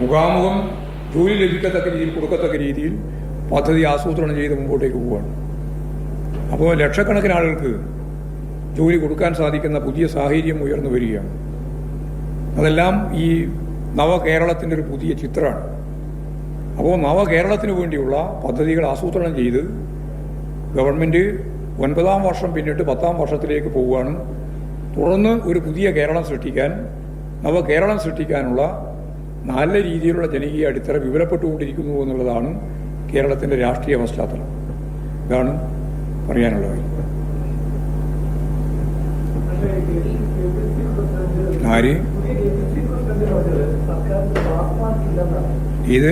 മുഖാമുഖം ജോലി ലഭിക്കത്തക്ക രീതിയിൽ കൊടുക്കത്തക്ക രീതിയിൽ പദ്ധതി ആസൂത്രണം ചെയ്ത് മുമ്പോട്ടേക്ക് പോവുകയാണ് അപ്പോൾ ലക്ഷക്കണക്കിന് ആളുകൾക്ക് ജോലി കൊടുക്കാൻ സാധിക്കുന്ന പുതിയ സാഹചര്യം ഉയർന്നു വരികയാണ്. അതെല്ലാം ഈ നവകേരളത്തിന്റെ ഒരു പുതിയ ചിത്രമാണ്. അപ്പോൾ നവകേരളത്തിന് വേണ്ടിയുള്ള പദ്ധതികൾ ആസൂത്രണം ചെയ്ത് ഗവൺമെന്റ് ഒൻപതാം വർഷം പിന്നിട്ട് പത്താം വർഷത്തിലേക്ക് പോവുകയാണ്. തുടർന്ന് ഒരു പുതിയ കേരളം സൃഷ്ടിക്കാൻ നവകേരളം സൃഷ്ടിക്കാനുള്ള നല്ല രീതിയിലുള്ള ജനകീയ അടിത്തറ വിപുലപ്പെട്ടുകൊണ്ടിരിക്കുന്നു എന്നുള്ളതാണ് കേരളത്തിന്റെ രാഷ്ട്രീയ പശ്ചാത്തലം. ഇതാണ് പറയാനുള്ളത് ആര്? ഇത്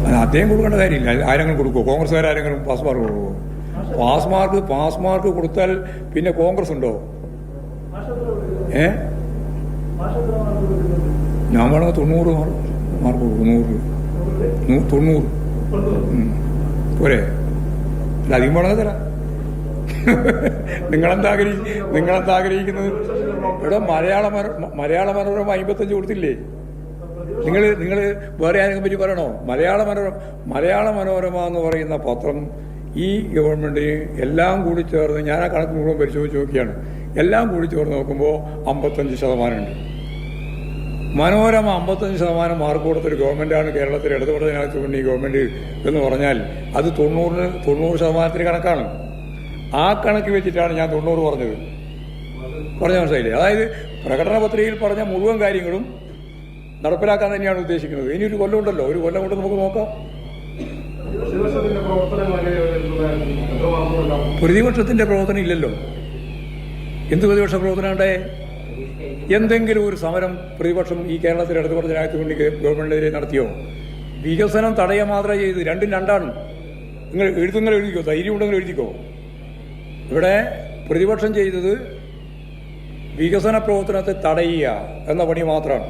അത് അദ്ദേഹം കൊടുക്കേണ്ട കാര്യമില്ല. ആരെങ്കിലും കൊടുക്കുമോ കോൺഗ്രസ്സുകാർ ആരെങ്കിലും പാസ് മാർക്ക് കൊടുക്കുമോ പാസ് മാർക്ക് പാസ് മാർക്ക് കൊടുത്താൽ പിന്നെ കോൺഗ്രസ് ഉണ്ടോ? ഏ? ഞാൻ വേണമെങ്കിൽ തൊണ്ണൂറ് മാർക്ക് കൊടുക്കും നൂറ്. നൂ- തൊണ്ണൂറ്. പോരെ. അധികം വേണമെങ്കിൽ തരാം. നിങ്ങളെന്താ ആഗ്രഹി നിങ്ങളെന്താ ആഗ്രഹിക്കുന്നത്? ഇവിടെ മലയാള മലയാള മനോരമ അമ്പത്തഞ്ച് കൊടുത്തില്ലേ? നിങ്ങൾ നിങ്ങൾ വേറെ ആരെങ്കിലും പറ്റി പറയണോ? മലയാള മനോരമ മലയാള മനോരമ എന്ന് പറയുന്ന പത്രം ഈ ഗവൺമെന്റിന് എല്ലാം കൂടി ചേർന്ന് ഞാൻ ആ കണക്ക് മുഴുവൻ പരിശോധിച്ച് നോക്കിയാണ്. എല്ലാം കൂടി ചേർന്ന് നോക്കുമ്പോൾ അമ്പത്തഞ്ച് ശതമാനമുണ്ട്. മനോരമ അമ്പത്തഞ്ച് ശതമാനം മാർക്ക് കൊടുത്തൊരു ഗവൺമെന്റാണ് കേരളത്തിൽ ഇടതുപക്ഷ ജനാധിപത്യ ഗവൺമെന്റ് എന്ന് പറഞ്ഞാൽ അത് തൊണ്ണൂറിന് തൊണ്ണൂറ് ശതമാനത്തിന് കണക്കാണ്. ആ കണക്ക് വെച്ചിട്ടാണ് ഞാൻ തൊണ്ണൂറ് പറഞ്ഞത്. പറഞ്ഞ മനസ്സിലായില്ലേ? അതായത് പ്രകടന പത്രികയിൽ പറഞ്ഞ മുഴുവൻ കാര്യങ്ങളും നടപ്പിലാക്കാൻ തന്നെയാണ് ഉദ്ദേശിക്കുന്നത്. ഇനി ഒരു കൊല്ലം ഉണ്ടല്ലോ. ഒരു കൊല്ലം കൊണ്ട് നമുക്ക് നോക്കാം. പ്രതിപക്ഷത്തിന്റെ പ്രവർത്തനം ഇല്ലല്ലോ. എന്ത് പ്രതിപക്ഷ പ്രവർത്തനം ഉണ്ടേ എന്തെങ്കിലും ഒരു സമരം പ്രതിപക്ഷം ഈ കേരളത്തിൽ ഇടതുപക്ഷ ജനാധിപത്യ മുന്നണി ഗവൺമെന്റിനെതിരെ നടത്തിയോ? വികസനം തടയുക മാത്രമേ ചെയ്ത് രണ്ടും രണ്ടാണ്. നിങ്ങൾ എഴുതുന്ന എഴുതിക്കോ? ധൈര്യം ഉണ്ടെങ്കിൽ എഴുതിക്കോ? ഇവിടെ പ്രതിപക്ഷം ചെയ്തത് വികസന പ്രവർത്തനത്തെ തടയുക എന്ന പണി മാത്രമാണ്.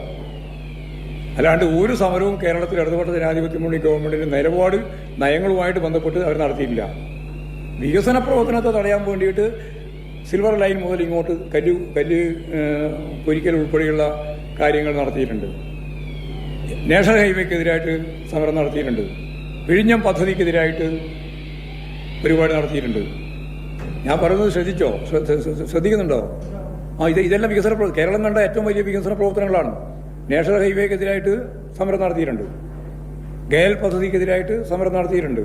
അല്ലാണ്ട് ഒരു സമരവും കേരളത്തിൽ ഇടതുപക്ഷ ജനാധിപത്യ മുന്നണി ഗവൺമെന്റിന്റെ നിലപാട് നയങ്ങളുമായിട്ട് ബന്ധപ്പെട്ട് അവർ നടത്തിയിട്ടില്ല. വികസന പ്രവർത്തനത്തെ തടയാൻ വേണ്ടിയിട്ട് സിൽവർ ലൈൻ മുതൽ ഇങ്ങോട്ട് കല്ല് കല്ല് പൊരിക്കൽ ഉൾപ്പെടെയുള്ള കാര്യങ്ങൾ നടത്തിയിട്ടുണ്ട്. നാഷണൽ ഹൈവേക്കെതിരായിട്ട് സമരം നടത്തിയിട്ടുണ്ട്. വിഴിഞ്ഞം പദ്ധതിക്കെതിരായിട്ട് പരിപാടി നടത്തിയിട്ടുണ്ട്. ഞാൻ പറയുന്നത് ശ്രദ്ധിച്ചോ? ശ്രദ്ധ- ശ്രദ്ധ- ശ്രദ്ധിക്കുന്നുണ്ടോ? ആ ഇത് ഇതെല്ലാം വികസന കേരളം കണ്ട ഏറ്റവും വലിയ വികസന പ്രവർത്തനങ്ങളാണ്. നാഷണൽ ഹൈവേക്കെതിരായിട്ട് സമരം നടത്തിയിട്ടുണ്ട്. ഗയൽ പദ്ധതിക്കെതിരായിട്ട് സമരം നടത്തിയിട്ടുണ്ട്.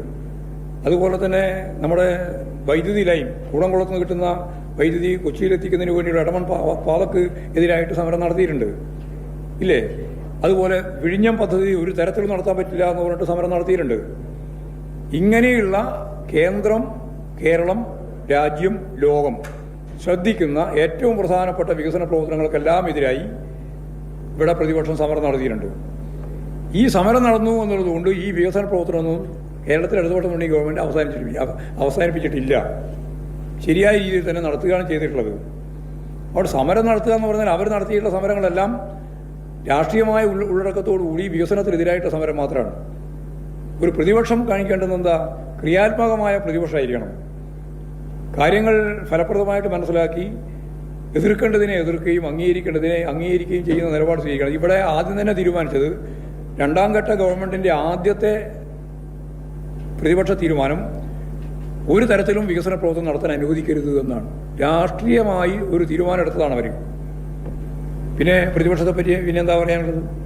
അതുപോലെ തന്നെ നമ്മുടെ വൈദ്യുതി ലൈൻ കൂടംകുളത്ത് നിന്ന് കിട്ടുന്ന വൈദ്യുതി കൊച്ചിയിലെത്തിക്കുന്നതിന് വേണ്ടിയുള്ള ഇടമൺ പാ- പാതക്ക് എതിരായിട്ട് സമരം നടത്തിയിട്ടുണ്ട്. ഇല്ലേ? അതുപോലെ വിഴിഞ്ഞം പദ്ധതി ഒരു തരത്തിലും നടത്താൻ പറ്റില്ല എന്ന് പറഞ്ഞിട്ട് സമരം നടത്തിയിട്ടുണ്ട്. ഇങ്ങനെയുള്ള കേന്ദ്രം കേരളം രാജ്യം ലോകം ശ്രദ്ധിക്കുന്ന ഏറ്റവും പ്രധാനപ്പെട്ട വികസന പ്രവർത്തനങ്ങൾക്കെല്ലാം എതിരായി ഇവിടെ പ്രതിപക്ഷം സമരം നടത്തിയിട്ടുണ്ട്. ഈ സമരം നടന്നു എന്നുള്ളതുകൊണ്ട് ഈ വികസന പ്രവർത്തനമൊന്നും കേരളത്തിൽ ഇടതുപക്ഷം ഗവൺമെന്റ് അവസാനിച്ചിട്ടില്ല. അവസാനിപ്പിച്ചിട്ടില്ല. ശരിയായ രീതിയിൽ തന്നെ നടത്തുകയാണ് ചെയ്തിട്ടുള്ളത്. അവിടെ സമരം നടത്തുക എന്ന് പറഞ്ഞാൽ അവർ നടത്തിയിട്ടുള്ള സമരങ്ങളെല്ലാം രാഷ്ട്രീയമായ ഉള്ളടക്കത്തോടു കൂടി വികസനത്തിനെതിരായിട്ടുള്ള സമരം മാത്രമാണ്. ഒരു പ്രതിപക്ഷം കാണിക്കേണ്ടത് എന്താ? ക്രിയാത്മകമായ പ്രതിപക്ഷമായിരിക്കണം. കാര്യങ്ങൾ ഫലപ്രദമായിട്ട് മനസ്സിലാക്കി എതിർക്കേണ്ടതിനെ എതിർക്കുകയും അംഗീകരിക്കേണ്ടതിനെ അംഗീകരിക്കുകയും ചെയ്യുന്ന നിലപാട് സ്വീകരിക്കണം. ഇവിടെ ആദ്യം തന്നെ തീരുമാനിച്ചത് രണ്ടാം ഘട്ട ഗവൺമെന്റിന്റെ ആദ്യത്തെ പ്രതിപക്ഷ തീരുമാനം ഒരു തരത്തിലും വികസന പ്രവർത്തനം നടത്താൻ അനുവദിക്കരുത് എന്നാണ്. രാഷ്ട്രീയമായി ഒരു തീരുമാനം എടുത്തതാണ് അവർ പിന്നെ പ്രതിപക്ഷത്തെ പറ്റി പിന്നെ എന്താ പറയാനുള്ളത്?